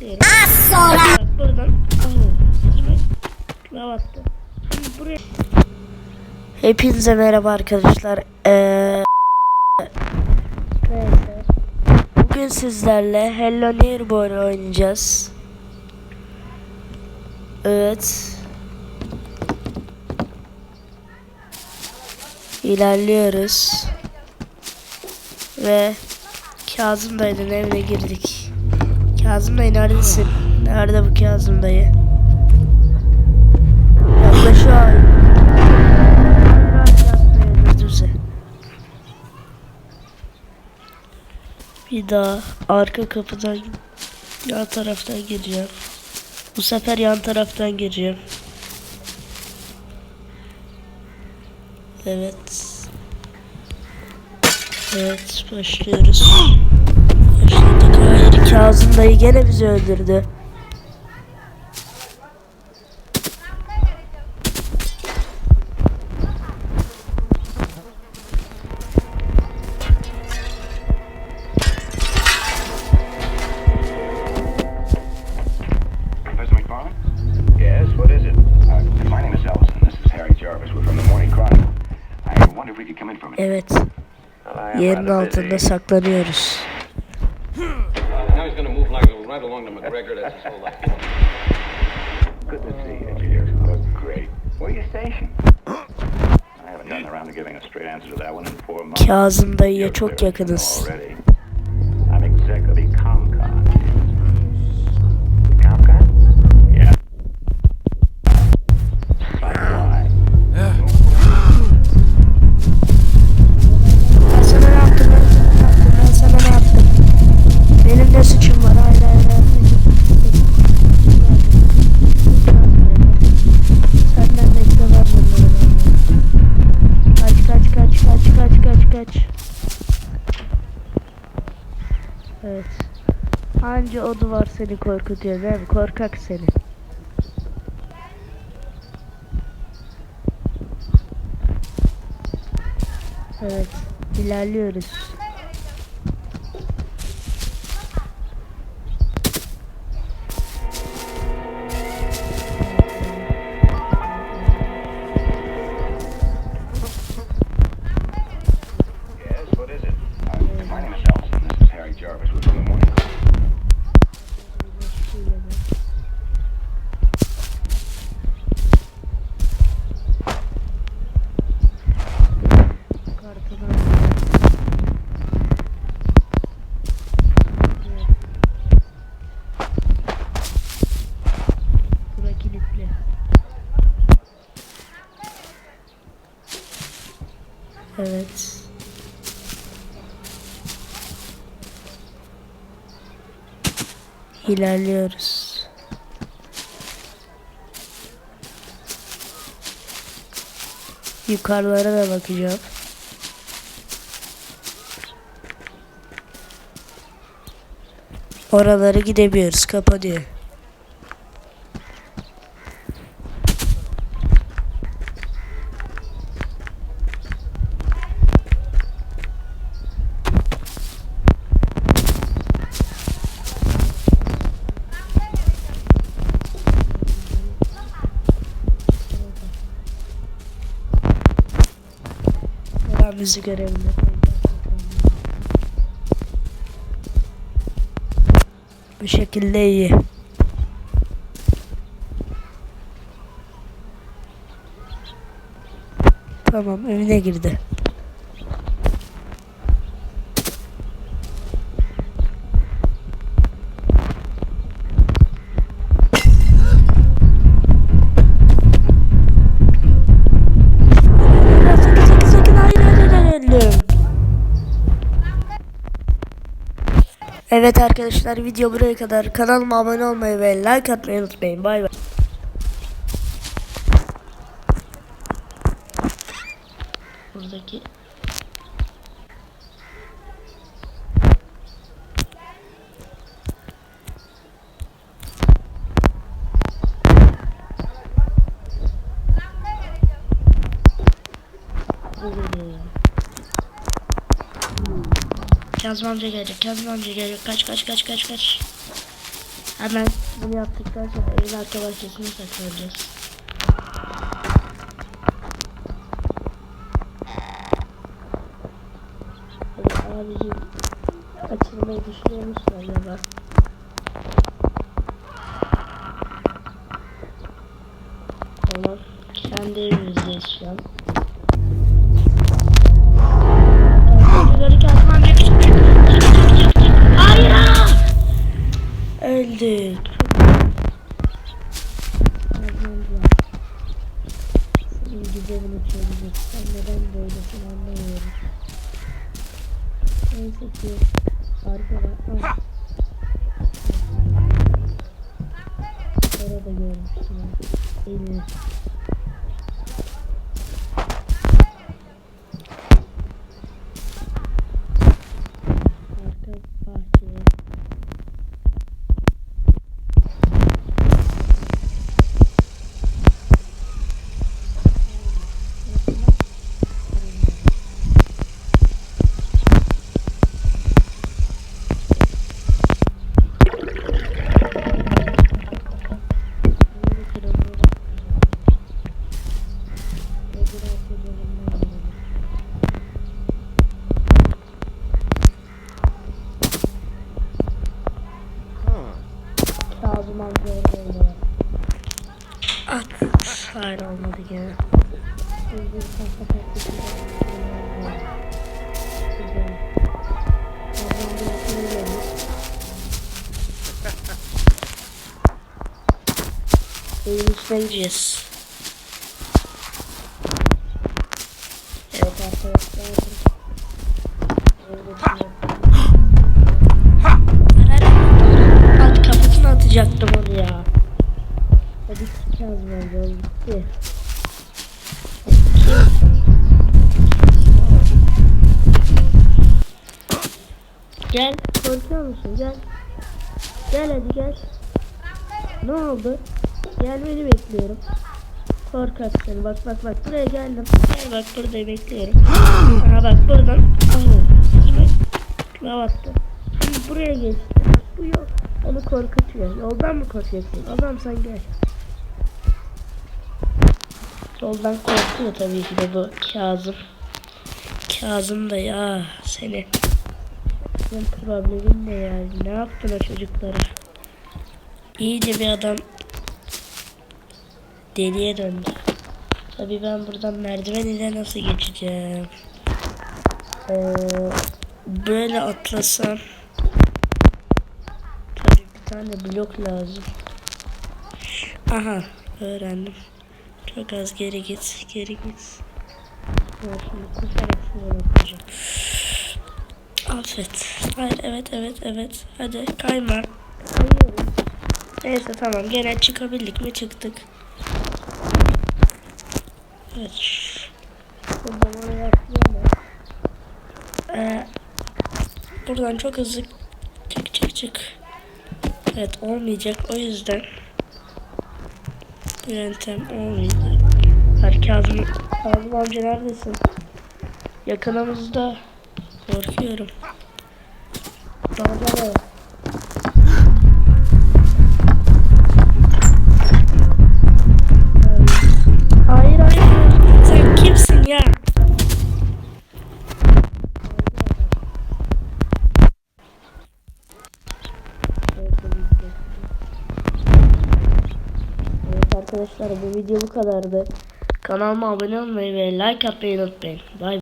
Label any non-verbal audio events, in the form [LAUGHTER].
Az sonra. Hepinize merhaba arkadaşlar. Ee. Bugün sizlerle Hello Neighbor oynayacağız. Evet. İlerliyoruz. Ve Kazım dayının evine girdik. Kazım dayı neredesin? Nerede bu Kazım dayı? Yaklaşıyor. Öldürdüze. Bir daha arka kapıdan yan taraftan gireceğim. Bu sefer yan taraftan gireceğim. Evet. Evet başlıyoruz. Kazım dayı gene bizi öldürdü. Professor McFarland? Yes, what is it? Uh, my name is Ellison. This is Harry Jarvis. We're from the Morning Chronicle. I wonder if we could come in for a minute. Evet. Yerin altında saklanıyoruz. Right along to McGregor. [LAUGHS] That's his whole life. Good to see you, dear. Oh, great. Where are you stationed? I haven't gotten around to giving a straight answer to that one in four months. Kazım dayıya çok yakınız. Already. Anca o duvar seni korkutuyor değil mi? Korkak seni. Evet. ilerliyoruz. İlerliyoruz. Yukarılara da bakacağım. Oralara gidemiyoruz. Kapanıyor. Ben bizi görebilir. Bu şekilde iyi. Tamam evine girdi. Evet arkadaşlar video buraya kadar. Kanalıma abone olmayı ve like atmayı unutmayın. Bay bay. Buradaki Bu geliyor Kazım amca gelecek. Kazım amca gelecek. Kaç kaç kaç kaç kaç. Hemen bunu yaptıktan sonra evin arka bahçesine saklanacağız. Abicim açılmayı düşünüyor musun acaba? Tamam. Kendi evimizdeyiz şu an. Neyse ki arkada. Ah. Orada görmüştüm. Elini. Arka bahçeye. Böyle kırılmalı. Ve biraz üzerinden gidelim. Kazım amca orada oynuyor. At. Hayır olmadı gene. Evin içine gireceğiz. Evet arkadaşlar. At kafasına atacaktım Gel korkuyor musun gel. Gel hadi gel. Ne oldu? Gelmeni bekliyorum. Korkak seni bak bak bak buraya geldim. Gel bak burada bekliyorum. [GASPS] Aha bak buradan. Aha. Lav attı. Şimdi buraya geçti. Bak bu yol. Onu korkutuyor. Yoldan mı korkuyorsun? Adam sen gel. Yoldan korkuyor tabii ki de bu Kazım. Kazım da ya seni. Senin problemin ne yani? Ne yaptın o çocuklara? İyice bir adam deliye döndü. Tabii ben buradan merdiven ile nasıl geçeceğim? Ee, böyle atlasam tabii bir tane blok lazım. Aha öğrendim. Çok az geri git, geri git. Ben şimdi koşarak şuraya bakacağım. Affet. Hayır evet evet evet. Hadi kayma. Neyse tamam gene çıkabildik mi çıktık. Evet. Ee, buradan çok hızlı çık çık çık. Evet olmayacak o yüzden yöntem olmayacak. Her Kazım, Kazım amca neredesin? Yakınımızda. Korkuyorum. Dalgalı. Hayır hayır. Sen kimsin ya? Evet arkadaşlar bu video bu kadardı. Kanalıma abone olmayı ve like atmayı unutmayın. Bye.